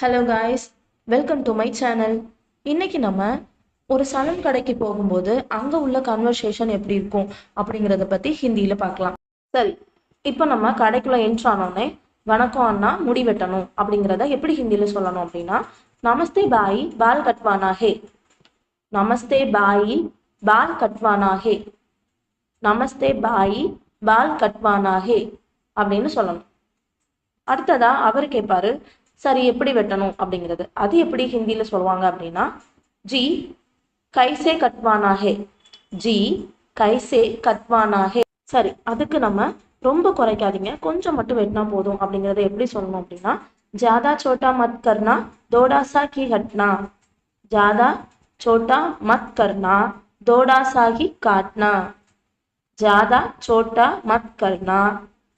Hello guys welcome to my channel இன்னைக்கு நம்ம ஒரு சலூன் கடைக்கு போகும்போது அங்கே உள்ள கன்வர்சேஷன் எப்படி இருக்கும் அப்படிங்கிறத பற்றி ஹிந்தியில் பார்க்கலாம். சரி இப்போ நம்ம கடைக்குள்ளே என்ட்ரு ஆனோடனே வணக்கம் அண்ணா முடி வெட்டணும் அப்படிங்கிறத எப்படி ஹிந்தியில் சொல்லணும் அப்படின்னா நமஸ்தே பாய் பால் கட்வானா ஹே? நமஸ்தே பாய் பால் கட்வானா ஹே? நமஸ்தே பாய் பால் கட்வானா ஹே? அப்படின்னு சொல்லணும். அடுத்ததா அவர் கேட்பாரு சரி எப்படி வெட்டணும் அப்படிங்கிறது. அது எப்படி ஹிந்தியில சொல்லுவாங்க அப்படின்னா ஜி கைசே கட்வானாகே ஜி கைசே கட்வானாகே சரி அதுக்கு நம்ம ரொம்ப குறைக்காதீங்க. கொஞ்சம் மட்டும் வெட்டினா போதும் அப்படிங்கறத எப்படி சொல்லணும் அப்படின்னா ஜாதா சோட்டா மத் கர்னா தோடாசா கி ஹட்னா. ஜாதா சோட்டா மத் கர்னா தோடாசாகி காட்னா. ஜாதா சோட்டா மத் கர்னா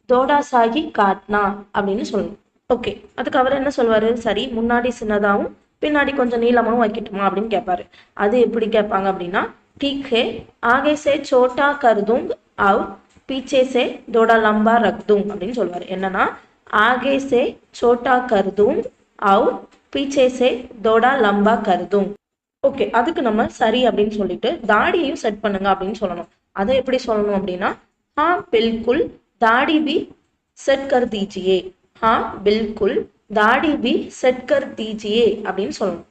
தோடாசாகி காட்னா அப்படின்னு சொல்லணும். ஓகே அதுக்கு அவர் என்ன சொல்வாரு சரி முன்னாடி சின்னதாகவும் பின்னாடி கொஞ்சம் நீளமாகவும் வைக்கட்டுமா அப்படின்னு கேட்பாரு அது எப்படி கேட்பாங்க அப்படின்னா ठीक है आगे से छोटा कर दूं और पीछे से थोड़ा लंबा रख दूं அப்படின்னு சொல்வாரு என்னன்னா आगे से छोटा कर दूं और पीछे से थोड़ा लंबा कर दूं ஓகே அதுக்கு நம்ம சரி அப்படின்னு சொல்லிட்டு தாடியையும் செட் பண்ணுங்க அப்படின்னு சொல்லணும் அதை எப்படி சொல்லணும் அப்படின்னா हाँ बिल्कुल दाढ़ी भी सेट कर दीजिए हाँ பில்குல் தாடி பி செட் கர் தீஜியே அப்படின்னு சொல்லணும்.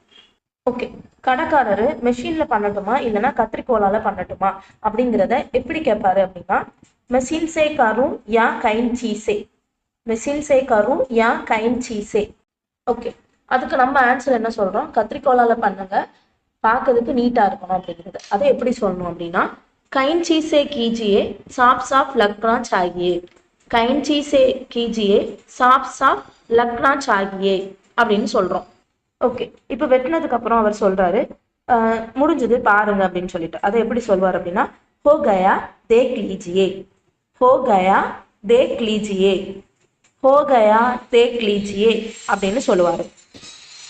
ஓகே கடைக்காரரு மெஷின்ல பண்ணட்டுமா இல்லைன்னா கத்திரிக்கோலால பண்ணட்டுமா அப்படிங்கிறத எப்படி கேட்பாரு அப்படின்னா மெஷின் கரும் யா கைன் சீசே மெஷின் சே கரும் யா கைன் சீசே ஓகே அதுக்கு நம்ம ஆன்சர் என்ன சொல்றோம்? கத்திரிக்கோலால பண்ணுங்க பார்க்கறதுக்கு நீட்டா இருக்கணும் அப்படிங்கிறது. அதை எப்படி சொல்லணும் அப்படின்னா கைன் சீசே கீஜியே சாப் சாப் லக்னா சாகியே கைன்சி சே கீஜியே சாப் சாப் லக்னா சாகியே அப்படின்னு சொல்கிறோம் ஓகே இப்போ வெட்டினதுக்கப்புறம் அவர் சொல்கிறாரு முடிஞ்சது பாருங்க அப்படின்னு சொல்லிட்டு. அதை எப்படி சொல்வார் அப்படின்னா ஹோ கயா தேக் லீஜியே ஹோ கயா தேக் லீஜியே ஹோ கயா தேக் லீஜியே அப்படின்னு சொல்லுவார்.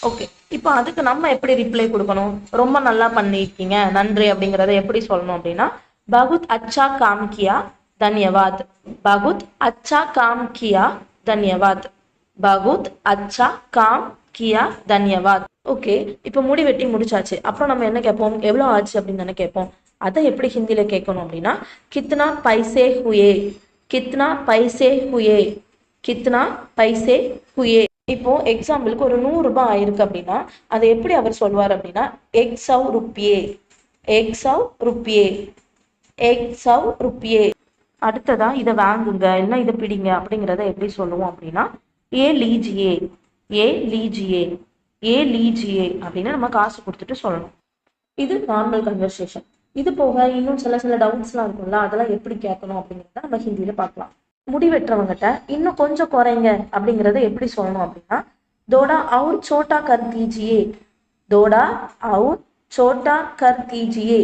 ஓகே இப்போ அதுக்கு நம்ம எப்படி ரிப்ளை கொடுக்கணும்? ரொம்ப நல்லா பண்ணியிருக்கீங்க நன்றி அப்படிங்கிறத எப்படி சொல்லணும் அப்படின்னா பகுத் அச்சா காமிக்கியா தன்யவாத் பகுத் அச்சா காம் கியா தன்யவாத் பகுத் அச்சா காம் கியா தன்யவாத் ஓகே இப்போ முடி வெட்டி முடிச்சாச்சு. அப்புறம் நம்ம என்ன கேட்போம்? எவ்வளோ ஆச்சு அப்படின்னு தானே கேட்போம். அதை எப்படி ஹிந்தியில கேட்கணும் அப்படின்னா கித்னா பைசே ஹுயே கித்னா பைசே ஹுயே கித்னா பைசே ஹுயே. இப்போ எக்ஸாம்பிளுக்கு ஒரு நூறு ரூபாய் ஆயிருக்கு அப்படின்னா அதை எப்படி அவர் சொல்வார் அப்படின்னா எக் சவ் ருப்பியே எக் சவ் ருப்பியே எக் சவ் ருப்பியே. அடுத்ததா இதை வாங்குங்க இல்லைன்னா இதை பிடிங்க அப்படிங்கிறத எப்படி சொல்லுவோம் அப்படின்னா ஏ லீஜியே ஏ லீஜியே ஏ லீஜியே அப்படின்னு நம்ம காசு கொடுத்துட்டு சொல்லணும். இது நார்மல் கன்வர்சேஷன் இது போக இன்னும் சில சில டவுட்ஸ்லாம் இருக்கும்ல அதெல்லாம் எப்படி கேட்கணும் அப்படிங்கிறத நம்ம ஹிந்தியில பார்க்கலாம். முடிவெற்றவங்ககிட்ட இன்னும் கொஞ்சம் குறைங்க அப்படிங்கிறத எப்படி சொல்லணும் அப்படின்னா தோடா அவுர் சோட்டா கர் தீஜியே தோடா அவுர் சோட்டா கர் தீஜியே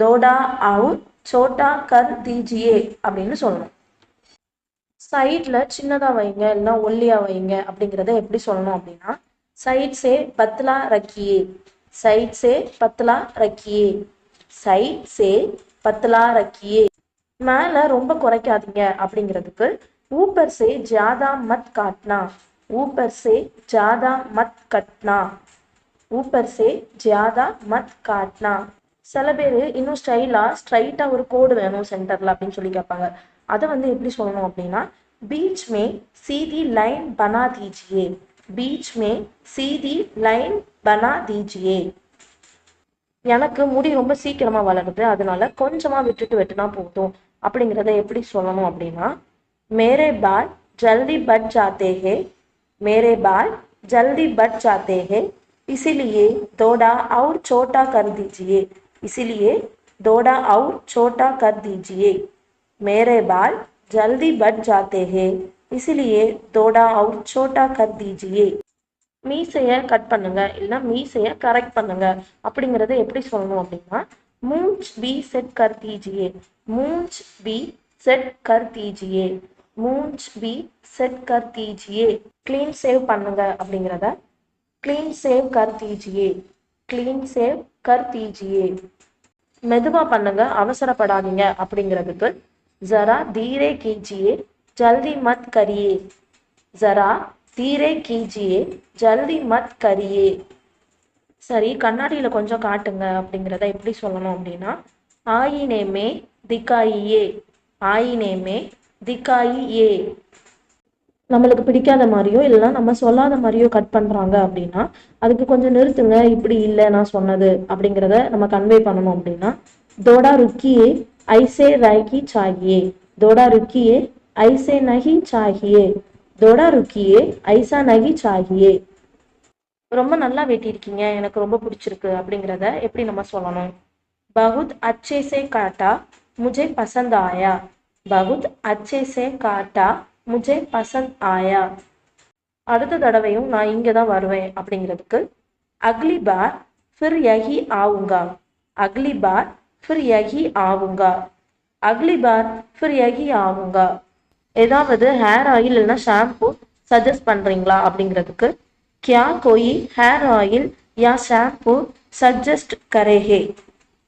தோடா அவுர் சோட்டா கர் தீஜியே அப்படின்னு சொல்லணும். சைட்ல சின்னதா வைங்க இல்லைன்னா ஒல்லியா வைங்க அப்படிங்கிறத எப்படி சொல்லணும் அப்படின்னா சைட் சே பத்லா ரக்கியே சைட் சே பத்லா ரக்கியே சைட் சே பத்லா ரக்கியே. மேல ரொம்ப குறைக்காதீங்க அப்படிங்கிறதுக்கு ஊப்பர் சே ஜாதா மத் காட்னா ஊப்பர் சே ஜாதா மத் கட்னா ஊப்பர் ஜாதா மத் காட்னா. சில பேர் இன்னும் ஸ்டைலா ஸ்ட்ரைட்டா ஒரு கோடு வேணும் சென்டர்ல அப்படின்னு சொல்லி கேட்பாங்க. அதை வந்து எப்படி சொல்லணும் அப்படின்னா பீச் மே சீதி லைன் பனா தீஜியே பீச் மே சீதி லைன் பனா தீஜியே எனக்கு முடி ரொம்ப சீக்கிரமா வளருது அதனால கொஞ்சமா விட்டுட்டு வெட்டினா போதும். அப்படிங்கிறத எப்படி சொல்லணும் அப்படின்னா மேரே பால் ஜல்தி பட் ஜாத்தே மேரே பால் ஜல்தி பட் ஜாத்தே ஹே இசிலியே தோடா அவுர் சோட்டா கர் इसीलिए थोड़ा और छोटा कर दीजिए मेरे बाल जल्दी बढ़ जाते हैं इसीलिए थोड़ा और छोटा कर दीजिए மீசைய கட் பண்ணுங்க இல்லைன்னா மீசைய கரெக்ட் பண்ணுங்க அப்படிங்கறத எப்படி சொல்லணும் அப்படின்னா மூஞ்ச் பி செட் கர் தீஜியே மூஞ்ச் பி செட் கர் தீஜியே மூஞ்ச் பி செட் கர் தீஜியே க்ளீன் சேவ் பண்ணுங்க அப்படிங்கிறத க்ளீன் சேவ் கர் தீஜியே க்ளீன் சேவ் கர் தீஜியே மெதுவா பண்ணுங்க அவசரப்படாதீங்க அப்படிங்கிறதுக்கு ஜரா தீரே கீஜியே ஜல்தி மத் கரியே. ஜரா தீரே கீஜியே ஜல்தி மத் கரியே. சரி கண்ணாடியில் கொஞ்சம் காட்டுங்க அப்படிங்கிறத எப்படி சொல்லணும் அப்படின்னா ஆயினேமே திக்காயியே ஆயினேமே ஏ நம்மளுக்கு பிடிக்காத மாதிரியோ இல்லைன்னா நம்ம சொல்லாத மாதிரியோ கட் பண்ணுறாங்க அப்படின்னா அதுக்கு கொஞ்சம் நிறுத்துங்க. இப்படி இல்லை நான் சொன்னது அப்படிங்கிறத நம்ம கன்வே பண்ணணும் அப்படின்னா தோடா ருக்கியே ஐசே ராகி சாகியே. தோடா ருக்கியே ஐசே நகி சாகியே. தோடா ருக்கியே ஐசா நகி சாகியே. ரொம்ப நல்லா வெட்டியிருக்கீங்க. எனக்கு ரொம்ப பிடிச்சிருக்கு அப்படிங்கிறத எப்படி நம்ம சொல்லணும்? பகுத் அச்சே சே காட்டா முஜே பசந்த் ஆயா பகுத் அச்சே சே காட்டா முஜே பசந்த் ஆயா. அடுத்த தடவையும் நான் இங்கே தான் வருவேன் அப்படிங்கிறதுக்கு. அக்லி பார் ஃபிர் யஹி ஆவுங்கா. அக்லி பார் ஃபிர் யஹி ஆவுங்கா. அக்லி பார் ஃபிர் யஹி ஆவுங்கா. ஏதாவது ஹேர் ஆயில் இல்லைன்னா ஷாம்பு சஜஸ்ட் பண்ணுறீங்களா அப்படிங்கிறதுக்கு. கியா கோயி ஹேர் ஆயில் யா ஷாம்பு சஜஸ்ட் கரேஹே.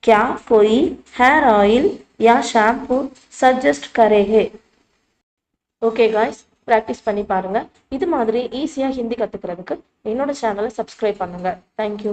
கியா கோயி ஹேர் ஆயில் யா ஷாம்பு சஜஸ்ட் கரேஹே. ஓகே காய்ஸ் ப்ராக்டிஸ் பண்ணி பாருங்கள் இது மாதிரி ஈஸியாக ஹிந்தி கற்றுக்கிறதுக்கு என்னோட சேனலை சப்ஸ்கிரைப் பண்ணுங்கள் தேங்க்யூ